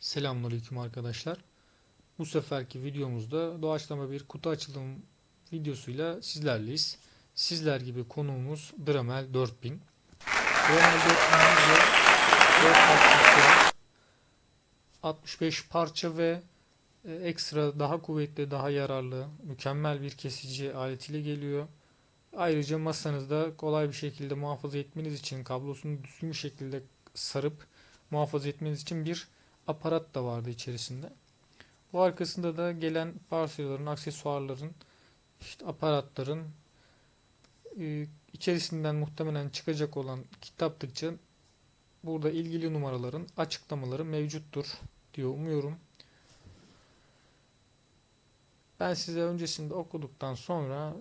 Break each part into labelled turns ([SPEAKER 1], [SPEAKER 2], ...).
[SPEAKER 1] Selamünaleyküm arkadaşlar. Bu seferki videomuzda doğaçlama bir kutu açılım videosuyla sizlerleyiz. Sizler gibi konuğumuz Dramel 4000. Dramel 4000'imizde 4 aksesuar, 65 parça ve e, ekstra daha kuvvetli, daha yararlı, mükemmel bir kesici aletiyle geliyor. Ayrıca masanızda kolay bir şekilde muhafaza etmeniz için kablosunu düzgün bir şekilde sarıp muhafaza etmeniz için bir aparat da vardı içerisinde. Bu arkasında da gelen parçaların, aksesuarların, işte aparatların e, içerisinden muhtemelen çıkacak olan kitaptıkça burada ilgili numaraların açıklamaları mevcuttur diyor umuyorum. Ben size öncesinde okuduktan sonra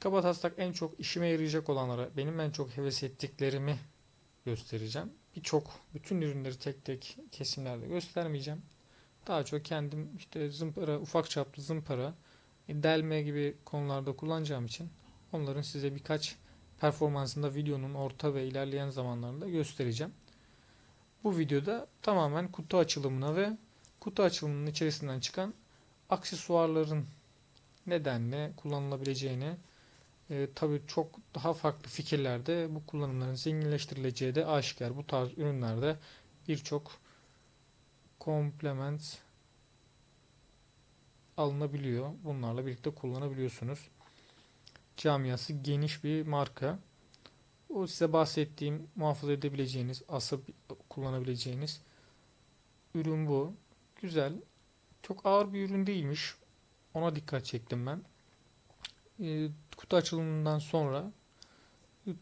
[SPEAKER 1] kabataslak en çok işime yarayacak olanlara, benim en çok heves ettiklerimi göstereceğim. Birçok, bütün ürünleri tek tek kesimlerde göstermeyeceğim. Daha çok kendim işte zımpara, ufak çaplı zımpara, delme gibi konularda kullanacağım için onların size birkaç performansında videonun orta ve ilerleyen zamanlarında göstereceğim. Bu videoda tamamen kutu açılımına ve kutu açılımının içerisinden çıkan aksesuarların nedenle kullanılabileceğini e, tabii çok daha farklı fikirlerde bu kullanımların zenginleştirileceği de aşikar. Bu tarz ürünlerde birçok komplement alınabiliyor. Bunlarla birlikte kullanabiliyorsunuz. Camiası geniş bir marka. O size bahsettiğim muhafaza edebileceğiniz, asıp kullanabileceğiniz ürün bu. Güzel. Çok ağır bir ürün değilmiş. Ona dikkat çektim ben. E, kutu açılımından sonra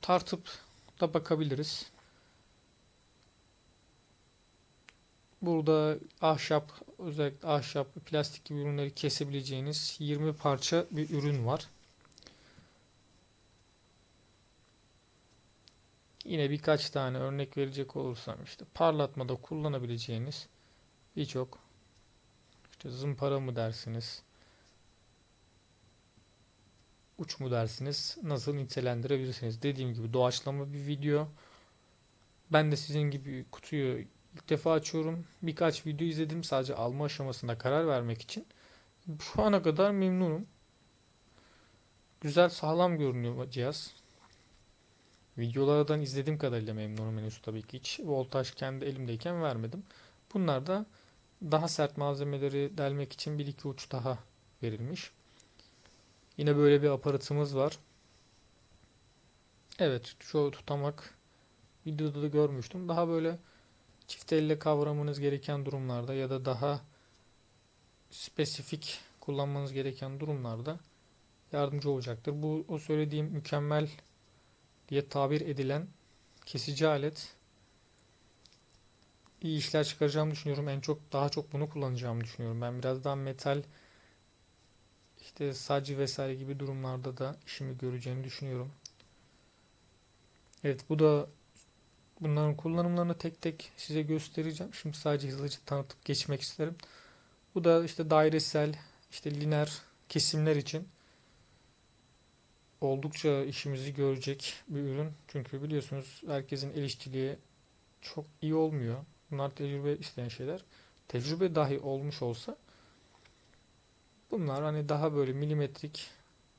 [SPEAKER 1] tartıp da bakabiliriz. Burada ahşap, özellikle ahşap, plastik gibi ürünleri kesebileceğiniz 20 parça bir ürün var. Yine birkaç tane örnek verecek olursam işte parlatmada kullanabileceğiniz birçok işte zımpara mı dersiniz, uç mu dersiniz, nasıl nitelendirebilirsiniz. Dediğim gibi doğaçlama bir video. Ben de sizin gibi kutuyu ilk defa açıyorum. Birkaç video izledim sadece alma aşamasında karar vermek için. Şu ana kadar memnunum. Güzel sağlam görünüyor cihaz. Videolardan izlediğim kadarıyla memnunum henüz tabii ki. Hiç voltaj kendi elimdeyken vermedim. Bunlar da daha sert malzemeleri delmek için bir iki uç daha verilmiş. Yine böyle bir aparatımız var. Evet şu tutamak videoda da görmüştüm. Daha böyle çift elle kavramanız gereken durumlarda ya da daha spesifik kullanmanız gereken durumlarda yardımcı olacaktır. Bu o söylediğim mükemmel diye tabir edilen kesici alet iyi işler çıkaracağımı düşünüyorum. En çok daha çok bunu kullanacağımı düşünüyorum. Ben biraz daha metal işte sac vesaire gibi durumlarda da işimi göreceğini düşünüyorum. Evet bu da bunların kullanımlarını tek tek size göstereceğim. Şimdi sadece hızlıca tanıtıp geçmek isterim. Bu da işte dairesel, işte lineer kesimler için oldukça işimizi görecek bir ürün. Çünkü biliyorsunuz herkesin el işçiliği çok iyi olmuyor. Bunlar tecrübe isteyen şeyler. Tecrübe dahi olmuş olsa bunlar hani daha böyle milimetrik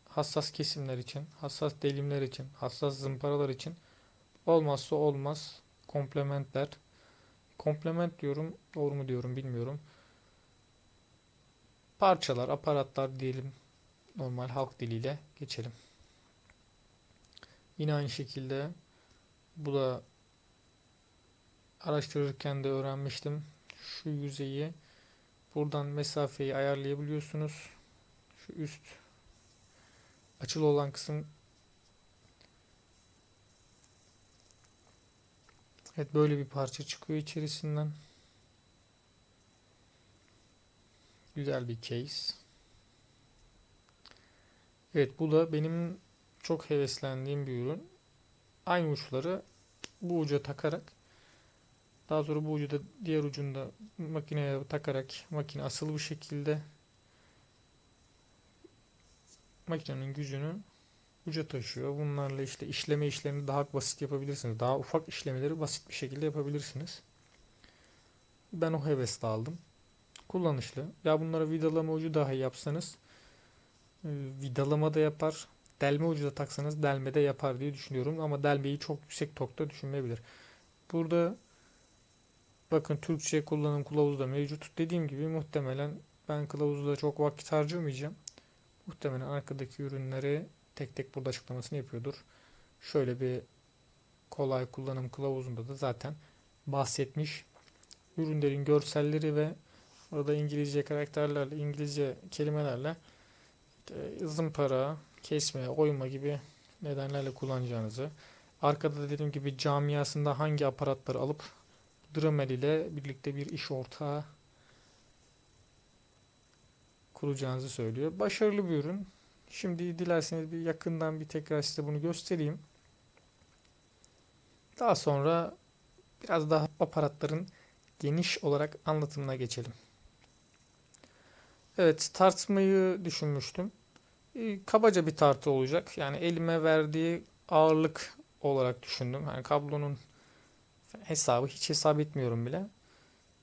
[SPEAKER 1] hassas kesimler için, hassas delimler için, hassas zımparalar için olmazsa olmaz komplementler. Komplement diyorum, doğru mu diyorum bilmiyorum. Parçalar, aparatlar diyelim normal halk diliyle geçelim. Yine aynı şekilde bu da araştırırken de öğrenmiştim. Şu yüzeyi buradan mesafeyi ayarlayabiliyorsunuz. Şu üst açılı olan kısım Evet böyle bir parça çıkıyor içerisinden. Güzel bir case. Evet bu da benim çok heveslendiğim bir ürün. Aynı uçları bu uca takarak daha sonra bu ucu da diğer ucunda makineye takarak makine asılı bir şekilde makinenin gücünü uca taşıyor. Bunlarla işte işleme işlerini daha basit yapabilirsiniz. Daha ufak işlemeleri basit bir şekilde yapabilirsiniz. Ben o hevesle aldım. Kullanışlı. Ya bunlara vidalama ucu dahi yapsanız e, vidalama da yapar. Delme ucu da taksanız delme de yapar diye düşünüyorum. Ama delmeyi çok yüksek torkta düşünmeyebilir. Burada bakın Türkçe kullanım kılavuzu da mevcut. Dediğim gibi muhtemelen ben kılavuzda çok vakit harcamayacağım. Muhtemelen arkadaki ürünleri tek tek burada açıklamasını yapıyordur. Şöyle bir kolay kullanım kılavuzunda da zaten bahsetmiş. Ürünlerin görselleri ve orada İngilizce karakterlerle, İngilizce kelimelerle zımpara, kesme, oyma gibi nedenlerle kullanacağınızı. Arkada da dediğim gibi camiasında hangi aparatları alıp Dremel ile birlikte bir iş ortağı kuracağınızı söylüyor. Başarılı bir ürün. Şimdi dilerseniz bir yakından bir tekrar size bunu göstereyim. Daha sonra biraz daha aparatların geniş olarak anlatımına geçelim. Evet tartmayı düşünmüştüm. Ee, Kabaca bir tartı olacak. Yani elime verdiği ağırlık olarak düşündüm. Yani kablonun hesabı hiç hesap etmiyorum bile.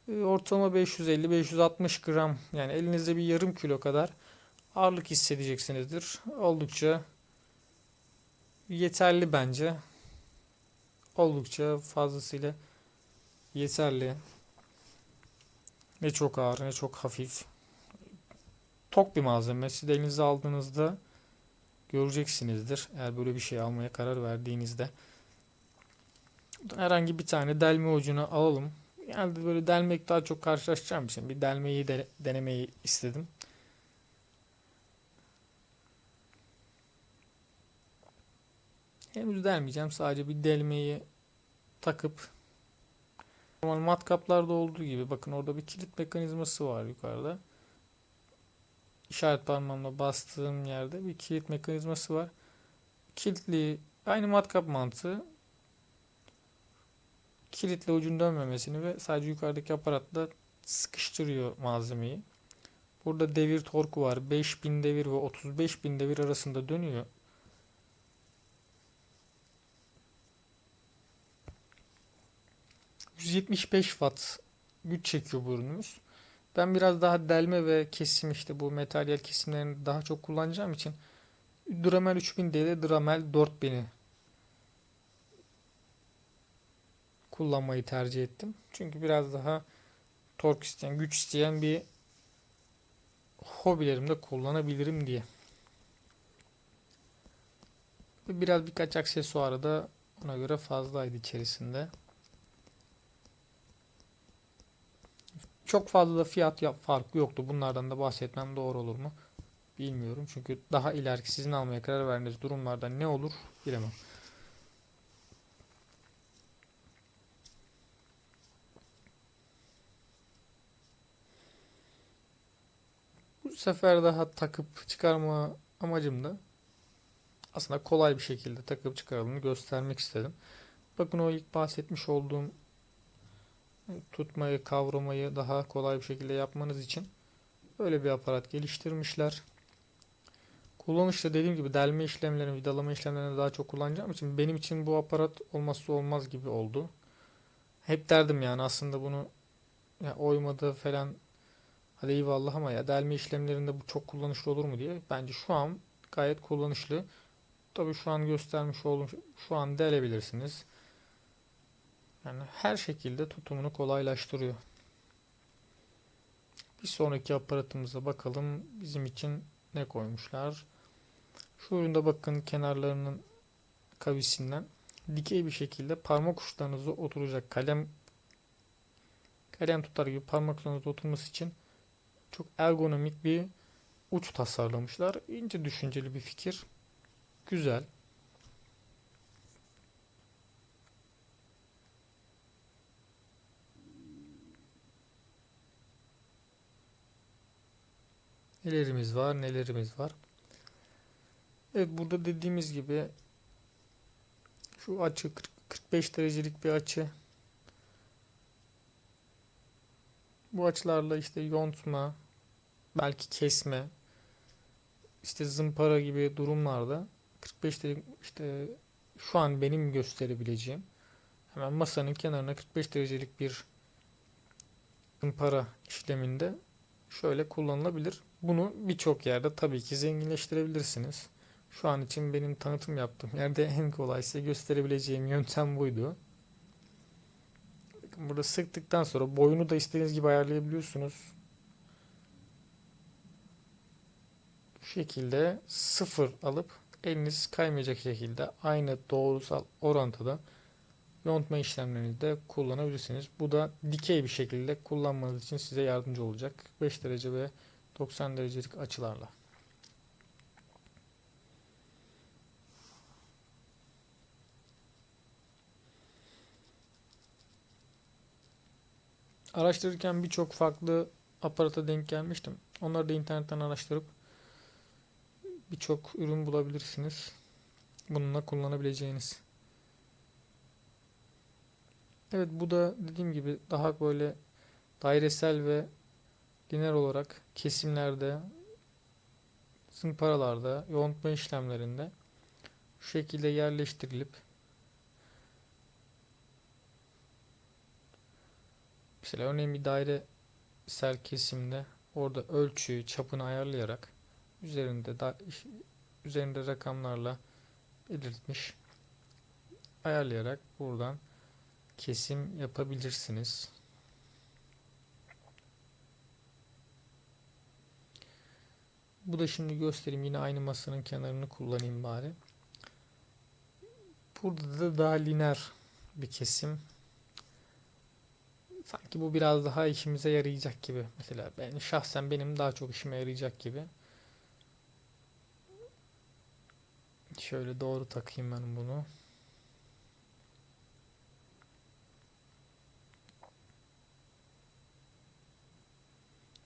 [SPEAKER 1] Ee, Ortalama 550-560 gram yani elinizde bir yarım kilo kadar ağırlık hissedeceksinizdir. Oldukça yeterli bence. Oldukça fazlasıyla yeterli. Ne çok ağır ne çok hafif. Tok bir malzeme. Siz elinize aldığınızda göreceksinizdir. Eğer böyle bir şey almaya karar verdiğinizde. Herhangi bir tane delme ucunu alalım. Yani böyle delmek daha çok karşılaşacağım için bir delmeyi de, denemeyi istedim. Henüz delmeyeceğim. Sadece bir delmeyi takıp normal matkaplarda olduğu gibi bakın orada bir kilit mekanizması var yukarıda. İşaret parmağımla bastığım yerde bir kilit mekanizması var. Kilitli aynı matkap mantığı kilitle ucun dönmemesini ve sadece yukarıdaki aparatla sıkıştırıyor malzemeyi. Burada devir torku var. 5000 devir ve 35000 devir arasında dönüyor. ...175 watt güç çekiyor bu ürünümüz. Ben biraz daha delme ve kesim işte bu materyal kesimlerini daha çok kullanacağım için... Dramel 3000 değil de Dramel 4000'i kullanmayı tercih ettim. Çünkü biraz daha tork isteyen, güç isteyen bir hobilerimde kullanabilirim diye. Biraz birkaç aksesuarı da ona göre fazlaydı içerisinde. Çok fazla da fiyat farkı yoktu. Bunlardan da bahsetmem doğru olur mu? Bilmiyorum. Çünkü daha ileriki sizin almaya karar verdiğiniz durumlarda ne olur bilemem. Bu sefer daha takıp çıkarma amacım da aslında kolay bir şekilde takıp çıkarıldığını göstermek istedim. Bakın o ilk bahsetmiş olduğum tutmayı, kavramayı daha kolay bir şekilde yapmanız için böyle bir aparat geliştirmişler. Kullanışta dediğim gibi delme işlemlerini, vidalama işlemlerini daha çok kullanacağım için benim için bu aparat olmazsa olmaz gibi oldu. Hep derdim yani aslında bunu ya oymadı falan hadi eyvallah ama ya delme işlemlerinde bu çok kullanışlı olur mu diye. Bence şu an gayet kullanışlı. Tabii şu an göstermiş olduğum şu an delebilirsiniz. Yani her şekilde tutumunu kolaylaştırıyor. Bir sonraki aparatımıza bakalım. Bizim için ne koymuşlar? Şu üründe bakın kenarlarının kavisinden dikey bir şekilde parmak uçlarınızı oturacak kalem kalem tutar gibi parmak uçlarınızda oturması için çok ergonomik bir uç tasarlamışlar. İnce düşünceli bir fikir. Güzel. Nelerimiz var, nelerimiz var. Evet burada dediğimiz gibi şu açı 40, 45 derecelik bir açı. Bu açılarla işte yontma, belki kesme, işte zımpara gibi durumlarda 45 derece işte şu an benim gösterebileceğim hemen masanın kenarına 45 derecelik bir para işleminde şöyle kullanılabilir. Bunu birçok yerde tabii ki zenginleştirebilirsiniz. Şu an için benim tanıtım yaptığım yerde en kolay size gösterebileceğim yöntem buydu. Bakın burada sıktıktan sonra boyunu da istediğiniz gibi ayarlayabiliyorsunuz. Şekilde sıfır alıp eliniz kaymayacak şekilde aynı doğrusal orantıda yontma işlemlerini de kullanabilirsiniz. Bu da dikey bir şekilde kullanmanız için size yardımcı olacak. 5 derece ve 90 derecelik açılarla. Araştırırken birçok farklı aparata denk gelmiştim. Onları da internetten araştırıp birçok ürün bulabilirsiniz. Bununla kullanabileceğiniz. Evet bu da dediğim gibi daha böyle dairesel ve lineer olarak kesimlerde, zımparalarda, yoğuntma işlemlerinde şu şekilde yerleştirilip mesela örneğin bir dairesel kesimde orada ölçüyü, çapını ayarlayarak üzerinde da, üzerinde rakamlarla belirtmiş ayarlayarak buradan kesim yapabilirsiniz. Bu da şimdi göstereyim. Yine aynı masanın kenarını kullanayım bari. Burada da daha lineer bir kesim. Sanki bu biraz daha işimize yarayacak gibi. Mesela ben şahsen benim daha çok işime yarayacak gibi. Şöyle doğru takayım ben bunu.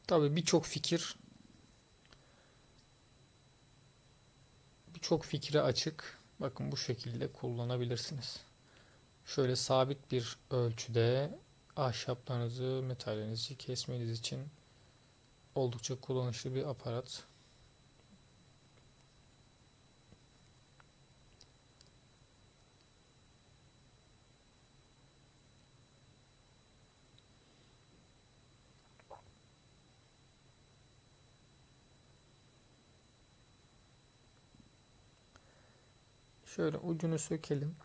[SPEAKER 1] Tabii birçok fikir birçok fikre açık. Bakın bu şekilde kullanabilirsiniz. Şöyle sabit bir ölçüde ahşaplarınızı, metallerinizi kesmeniz için oldukça kullanışlı bir aparat. Şöyle ucunu sökelim.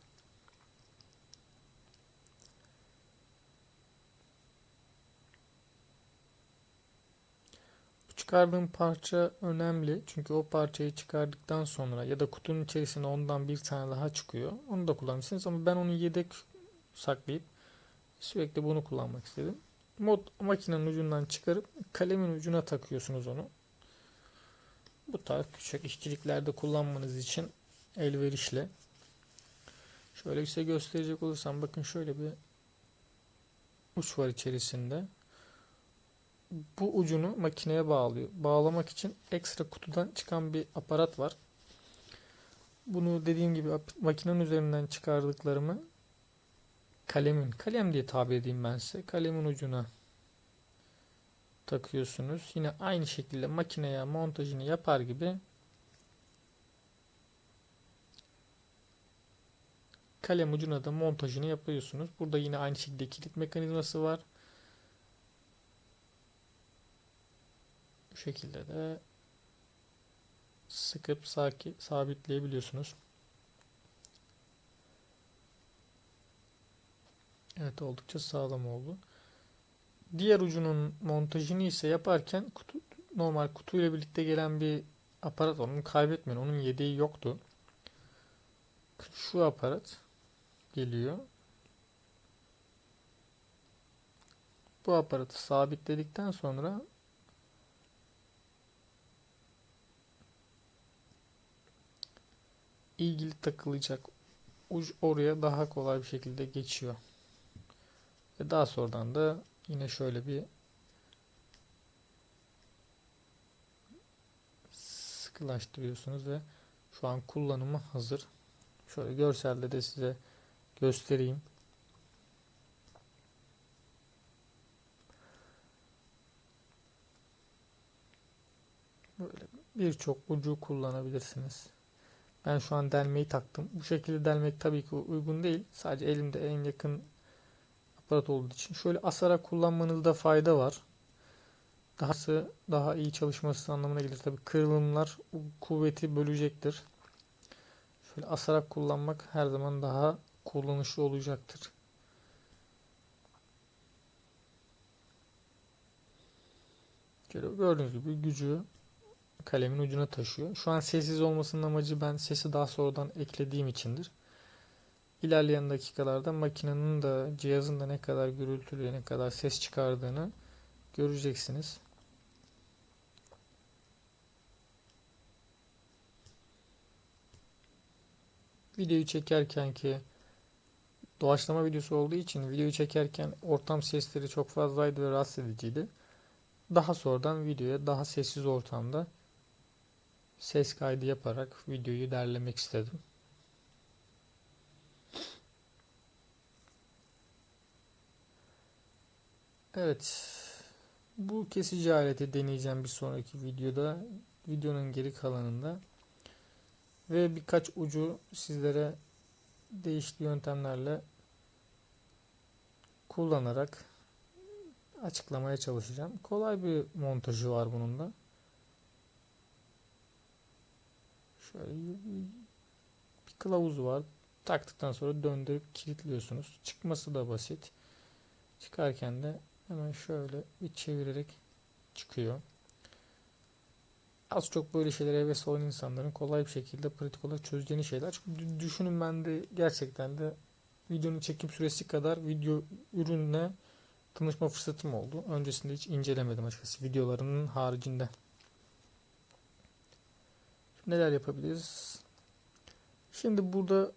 [SPEAKER 1] Çıkardığım parça önemli. Çünkü o parçayı çıkardıktan sonra ya da kutunun içerisinde ondan bir tane daha çıkıyor. Onu da kullanırsınız ama ben onu yedek saklayıp sürekli bunu kullanmak istedim. Mod makinenin ucundan çıkarıp kalemin ucuna takıyorsunuz onu. Bu tarz küçük işçiliklerde kullanmanız için elverişli. Şöyle size gösterecek olursam bakın şöyle bir uç var içerisinde. Bu ucunu makineye bağlıyor. Bağlamak için ekstra kutudan çıkan bir aparat var. Bunu dediğim gibi makinenin üzerinden çıkardıklarımı kalemin, kalem diye tabir edeyim ben size. Kalemin ucuna takıyorsunuz. Yine aynı şekilde makineye montajını yapar gibi kalem ucuna da montajını yapıyorsunuz. Burada yine aynı şekilde kilit mekanizması var. Bu şekilde de sıkıp sabitleyebiliyorsunuz. Evet oldukça sağlam oldu. Diğer ucunun montajını ise yaparken kutu, normal kutuyla birlikte gelen bir aparat. Onu kaybetmeyin. Onun yedeği yoktu. Şu aparat geliyor. Bu aparatı sabitledikten sonra ilgili takılacak uç oraya daha kolay bir şekilde geçiyor. Ve daha sonradan da yine şöyle bir sıkılaştırıyorsunuz ve şu an kullanıma hazır. Şöyle görselde de size göstereyim. Böyle birçok ucu kullanabilirsiniz. Ben şu an delmeyi taktım. Bu şekilde delmek tabii ki uygun değil. Sadece elimde en yakın aparat olduğu için şöyle asarak kullanmanızda fayda var. Dahası daha iyi çalışması anlamına gelir. Tabi kırılımlar kuvveti bölecektir. Şöyle asarak kullanmak her zaman daha kullanışlı olacaktır. Gördüğünüz gibi gücü kalemin ucuna taşıyor. Şu an sessiz olmasının amacı ben sesi daha sonradan eklediğim içindir. İlerleyen dakikalarda makinenin de cihazın da ne kadar gürültülü, ne kadar ses çıkardığını göreceksiniz. Videoyu çekerken ki doğaçlama videosu olduğu için videoyu çekerken ortam sesleri çok fazlaydı ve rahatsız ediciydi. Daha sonradan videoya daha sessiz ortamda ses kaydı yaparak videoyu derlemek istedim. Evet. Bu kesici aleti deneyeceğim bir sonraki videoda. Videonun geri kalanında. Ve birkaç ucu sizlere değişik yöntemlerle kullanarak açıklamaya çalışacağım. Kolay bir montajı var bunun da. Şöyle bir kılavuzu var. Taktıktan sonra döndürüp kilitliyorsunuz. Çıkması da basit. Çıkarken de hemen şöyle bir çevirerek çıkıyor. Az çok böyle şeylere heves olan insanların kolay bir şekilde pratik olarak çözeceğini şeyler. Çünkü düşünün ben de gerçekten de videonun çekim süresi kadar video ürünle tanışma fırsatım oldu. Öncesinde hiç incelemedim açıkçası videolarının haricinde. Neler yapabiliriz? Şimdi burada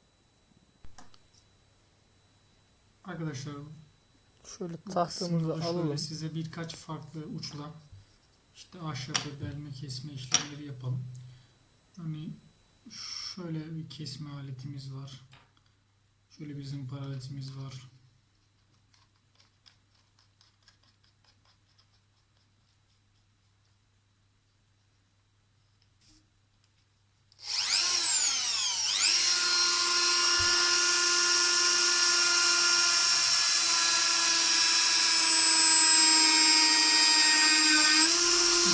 [SPEAKER 2] Arkadaşlar
[SPEAKER 1] şöyle tahtamızı
[SPEAKER 2] kısımda şöyle
[SPEAKER 1] alalım.
[SPEAKER 2] size birkaç farklı uçla işte ahşapı delme kesme işlemleri yapalım. Hani şöyle bir kesme aletimiz var. Şöyle bir zımpara aletimiz var.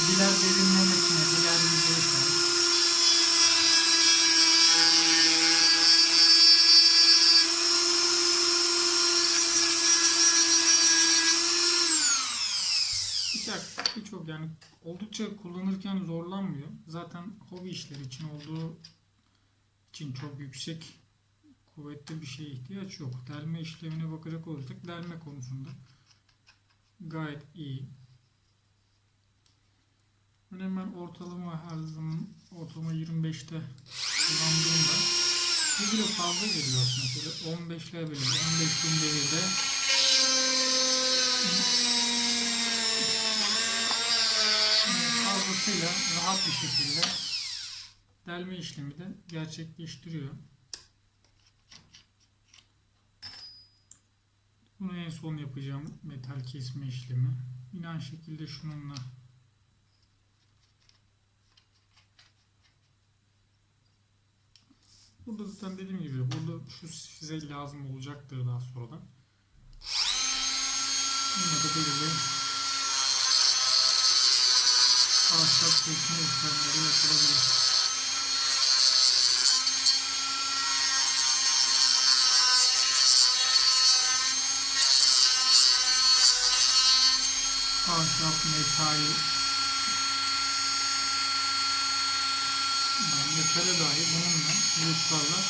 [SPEAKER 2] Biler derinlemesine, biler yüzeysel. Birçok, birçok yani oldukça kullanırken zorlanmıyor. Zaten hobi işleri için olduğu için çok yüksek kuvvetli bir şeye ihtiyaç yok. Delme işlemine bakacak olursak delme konusunda gayet iyi. Ben hemen ortalama her zaman ortalama 25'te kullandığımda bir bile fazla geliyor aslında. Şöyle 15 ile bile 15 bin devirde fazlasıyla rahat bir şekilde delme işlemi de gerçekleştiriyor. Bunu en son yapacağım metal kesme işlemi. Yine aynı şekilde şununla Burada zaten dediğim gibi burada şu size lazım olacaktır daha sonradan. Bununla da belirli ahşap kesme işlemleri yapılabilir. Ahşap, metal, yani metale dair bununla bulutlarla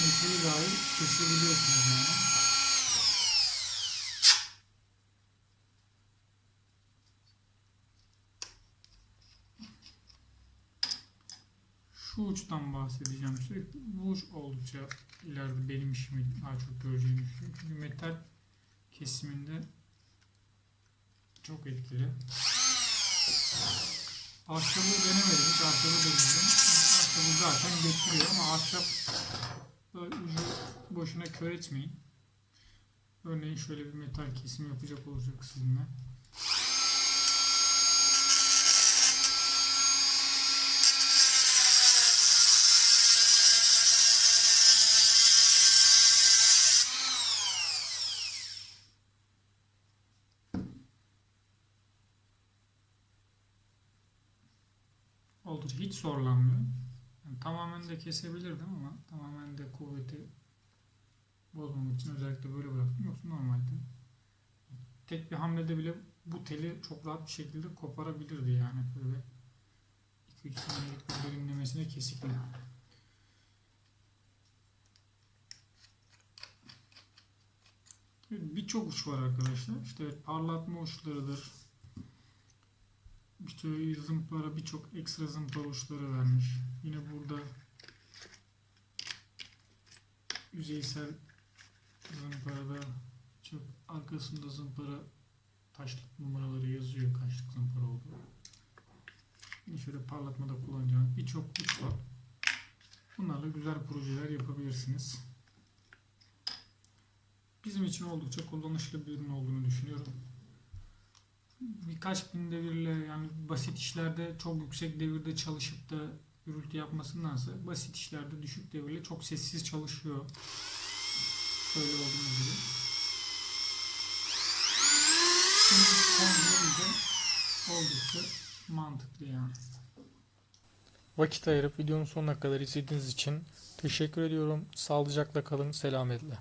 [SPEAKER 2] metali dair kesebiliyorsunuz yani. Şu uçtan bahsedeceğim size. Bu uç oldukça ileride benim işimi daha çok göreceğini düşünüyorum. Çünkü metal kesiminde çok etkili. Ahşabı denemedim. Hiç ahşabı denemedim. Ahşabı zaten getiriyor ama ahşap ucu boşuna kör etmeyin. Örneğin şöyle bir metal kesim yapacak olacak sizinle. oldukça hiç zorlanmıyor. Yani tamamen de kesebilirdim ama tamamen de kuvveti bozmamak için özellikle böyle bıraktım. Yoksa normalde tek bir hamlede bile bu teli çok rahat bir şekilde koparabilirdi yani böyle 2-3 saniyelik bir derinlemesine kesikle. Birçok uç var arkadaşlar. İşte parlatma uçlarıdır. İşte zımpara birçok ekstra zımpara uçları vermiş. Yine burada yüzeysel zımparada çok arkasında zımpara taşlık numaraları yazıyor kaçlık zımpara olduğu. Yine şöyle parlatmada kullanacağınız birçok uç var. Bunlarla güzel projeler yapabilirsiniz. Bizim için oldukça kullanışlı bir ürün olduğunu düşünüyorum. Birkaç bin devirle yani basit işlerde çok yüksek devirde çalışıp da gürültü yapmasındansa basit işlerde düşük devirle çok sessiz çalışıyor. Şöyle olduğunuz gibi. Oldukça mantıklı yani.
[SPEAKER 1] Vakit ayırıp videonun sonuna kadar izlediğiniz için teşekkür ediyorum. Sağlıcakla kalın, selametle.